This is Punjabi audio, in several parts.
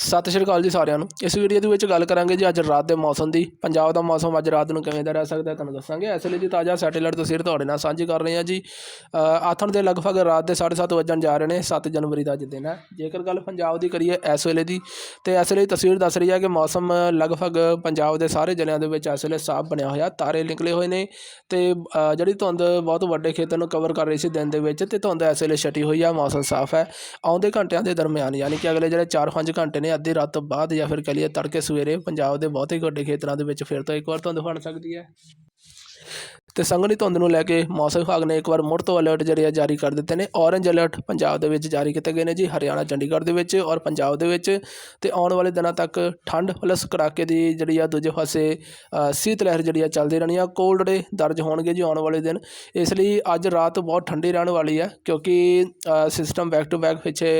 ਸਤਿ ਸ਼੍ਰੀ ਅਕਾਲ ਜੀ ਸਾਰਿਆਂ ਨੂੰ। ਇਸ ਵੀਡੀਓ ਦੇ ਵਿੱਚ ਗੱਲ ਕਰਾਂਗੇ ਜੀ ਅੱਜ ਰਾਤ ਦੇ ਮੌਸਮ ਦੀ। ਪੰਜਾਬ ਦਾ ਮੌਸਮ ਅੱਜ ਰਾਤ ਨੂੰ ਕਿਵੇਂ ਦਾ ਰਹਿ ਸਕਦਾ ਤੁਹਾਨੂੰ ਦੱਸਾਂਗੇ। ਇਸ ਲਈ ਜੀ ਤਾਜ਼ਾ ਸੈਟੇਲਾਈਟ ਤਸਵੀਰ ਤੁਹਾਡੇ ਨਾਲ ਸਾਂਝੀ ਕਰ ਰਹੇ ਹਾਂ ਜੀ। ਆਥਣ ਦੇ ਲਗਭਗ ਰਾਤ ਦੇ 7:30 ਵੱਜਣ ਜਾ ਰਹੇ ਨੇ 7 ਜਨਵਰੀ ਦਾ ਅੱਜ ਦਿਨ ਹੈ। ਜੇਕਰ ਗੱਲ ਪੰਜਾਬ ਦੀ ਕਰੀਏ ਇਸ ਵੇਲੇ ਦੀ, ਤੇ ਇਸ ਲਈ ਤਸਵੀਰ ਦੱਸ ਰਹੀ ਹੈ ਕਿ ਮੌਸਮ ਲਗਭਗ ਪੰਜਾਬ ਦੇ ਸਾਰੇ ਜ਼ਿਲ੍ਹਿਆਂ ਦੇ ਵਿੱਚ ਇਸ ਵੇਲੇ ਸਾਫ਼ ਬਣਿਆ ਹੋਇਆ, ਤਾਰੇ ਨਿਕਲੇ ਹੋਏ ਨੇ, ਤੇ ਜਿਹੜੀ ਧੁੰਦ ਬਹੁਤ ਵੱਡੇ ਖੇਤਰ ਨੂੰ ਕਵਰ ਕਰ ਰਹੀ ਸੀ ਦਿਨ ਦੇ ਵਿੱਚ, ਤੇ ਧੁੰਦ ਇਸ ਵੇਲੇ ਛਟੀ ਹੋਈ ਆ, ਮੌਸਮ ਸਾਫ਼ ਹੈ। ਆਉਂਦੇ ਘੰਟਿਆਂ ਦੇ ਦਰਮਿਆਨ, ਯਾਨੀ ਕਿ ਅਗਲੇ ਜਿਹੜੇ 4-5 ਘੰਟੇ ਨੇ ਅੱਧੀ ਰਾਤ ਤੋਂ ਬਾਅਦ ਜਾਂ ਫਿਰ ਕਹ ਲਈਏ ਤੜਕੇ ਸਵੇਰੇ ਪੰਜਾਬ ਦੇ ਬਹੁਤੇ ਵੱਡੇ ਖੇਤਰਾਂ ਦੇ ਵਿੱਚ ਫਿਰ ਤੋਂ ਇੱਕ ਵਾਰ ਧੁੰਦ ਫੜ ਸਕਦੀ ਹੈ। ਤੇ ਸੰਘਣੀ ਧੁੰਦ ਨੂੰ ਲੈ ਕੇ ਮੌਸਮ ਵਿਭਾਗ ਨੇ ਇੱਕ ਵਾਰ ਮੁੜ ਤੋਂ ਅਲਰਟ ਜਿਹੜੇ ਆ ਜਾਰੀ ਕਰ ਦਿੱਤੇ ਨੇ। ਔਰੇਂਜ ਅਲਰਟ ਪੰਜਾਬ ਦੇ ਵਿੱਚ ਜਾਰੀ ਕੀਤੇ ਗਏ ਨੇ ਜੀ, ਹਰਿਆਣਾ, ਚੰਡੀਗੜ੍ਹ ਦੇ ਵਿੱਚ ਔਰ ਪੰਜਾਬ ਦੇ ਵਿੱਚ। ਤੇ ਆਉਣ ਵਾਲੇ ਦਿਨਾਂ ਤੱਕ ਠੰਡ ਪਲੱਸ ਕੜਾਕੇ ਦੀ ਜਿਹੜੀ ਆ ਦੂਜੇ ਪਾਸੇ ਸੀਤ ਲਹਿਰ ਜਿਹੜੀ ਆ ਚੱਲਦੀ ਰਹਿਣੀ ਆ। ਕੋਲਡ ਡੇ ਦਰਜ ਹੋਣਗੇ ਜੀ ਆਉਣ ਵਾਲੇ ਦਿਨ। ਇਸ ਲਈ ਅੱਜ ਰਾਤ ਬਹੁਤ ਠੰਡੀ ਰਹਿਣ ਵਾਲੀ ਹੈ ਕਿਉਂਕਿ ਸਿਸਟਮ ਬੈਕ ਟੂ ਬੈਕ ਪਿੱਛੇ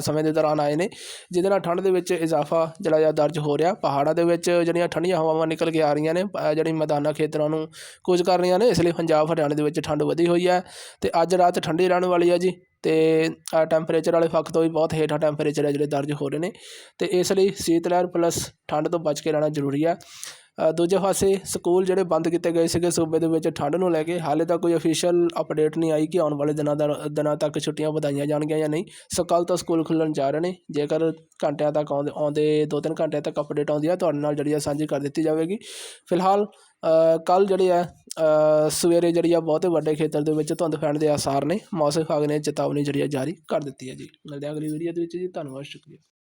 ਸਮੇਂ ਦੇ ਦੌਰਾਨ ਆਏ ਨੇ। ਜਿਹਦੇ ਨਾਲ ਠੰਡ ਦੇ ਵਿੱਚ ਇਜ਼ਾਫਾ ਜਿਹੜਾ ਆ ਦਰਜ ਹੋ ਰਿਹਾ। ਪਹਾੜਾਂ ਦੇ ਵਿੱਚ ਜਿਹੜੀਆਂ ਠੰਡੀਆਂ ਹਵਾਵਾਂ ਨਿਕਲ ਕੇ ਆ ਰਹੀਆਂ ਨੇ। ਜਿਹੜੀ ਮੈਦਾਨਾਂ ਖੇਤਰਾਂ ਨੂੰ ਕੁਝ ਕਰ ਰਹੀਆਂ ਨੇ, ਇਸ ਲਈ ਪੰਜਾਬ ਹਰਿਆਣੇ ਦੇ ਵਿੱਚ ਠੰਡ ਵਧੀ ਹੋਈ ਹੈ ਤੇ ਅੱਜ ਰਾਤ ਠੰਡੀ ਰਹਿਣ ਵਾਲੀ ਹੈ ਜੀ ਤੇ ਟੈਂਪਰੇਚਰ ਵਾਲੇ ਪੱਖ ਤੋਂ ਵੀ ਬਹੁਤ ਹੇਠਾਂ ਟੈਂਪਰੇਚਰ ਹੈ ਜਿਹੜੇ ਦਰਜ ਹੋ ਰਹੇ ਨੇ ਤੇ ਇਸ ਲਈ ਸੀਤ ਲਹਿਰ ਪਲੱਸ ਠੰਡ ਤੋਂ ਬਚ ਕੇ ਰਹਿਣਾ ਜ਼ਰੂਰੀ ਹੈ। ਦੂਜੇ ਪਾਸੇ ਸਕੂਲ ਜਿਹੜੇ ਬੰਦ ਕੀਤੇ ਗਏ ਸੀਗੇ ਸੂਬੇ ਦੇ ਵਿੱਚ ਠੰਡ ਨੂੰ ਲੈ ਕੇ, ਹਾਲੇ ਤੱਕ ਕੋਈ ਅਫੀਸ਼ੀਅਲ ਅਪਡੇਟ ਨਹੀਂ ਆਈ ਕਿ ਆਉਣ ਵਾਲੇ ਦਿਨਾਂ ਦਾ, ਦਿਨਾਂ ਤੱਕ ਛੁੱਟੀਆਂ ਵਧਾਈਆਂ ਜਾਣਗੀਆਂ ਜਾਂ ਨਹੀਂ। ਸੋ ਕੱਲ੍ਹ ਤੋਂ ਸਕੂਲ ਖੁੱਲ੍ਹਣ ਜਾ ਰਹੇ ਨੇ। ਜੇਕਰ ਘੰਟਿਆਂ ਤੱਕ ਆਉਂਦੇ ਆਉਂਦੇ ਦੋ ਤਿੰਨ ਘੰਟਿਆਂ ਤੱਕ ਅਪਡੇਟ ਆਉਂਦੀ ਹੈ, ਤੁਹਾਡੇ ਨਾਲ ਜਿਹੜੀ ਆ ਸਾਂਝੀ ਕਰ ਦਿੱਤੀ ਜਾਵੇਗੀ। ਫਿਲਹਾਲ ਕੱਲ ਜਿਹੜੇ ਆ ਸਵੇਰੇ ਜਿਹੜੀ ਆ ਬਹੁਤੇ ਵੱਡੇ ਖੇਤਰ ਦੇ ਵਿੱਚ ਧੁੰਦ ਪੈਣ ਦੇ ਆਸਾਰ ਨੇ। ਮੌਸਮ ਵਿਭਾਗ ਨੇ ਚੇਤਾਵਨੀ ਜਿਹੜੀ ਆ ਜਾਰੀ ਕਰ ਦਿੱਤੀ ਹੈ ਜੀ। ਮਿਲਦੇ ਹਾਂ ਅਗਲੀ ਵੀਡੀਓ ਦੇ ਵਿੱਚ ਜੀ। ਧੰਨਵਾਦ, ਸ਼ੁਕਰੀਆ।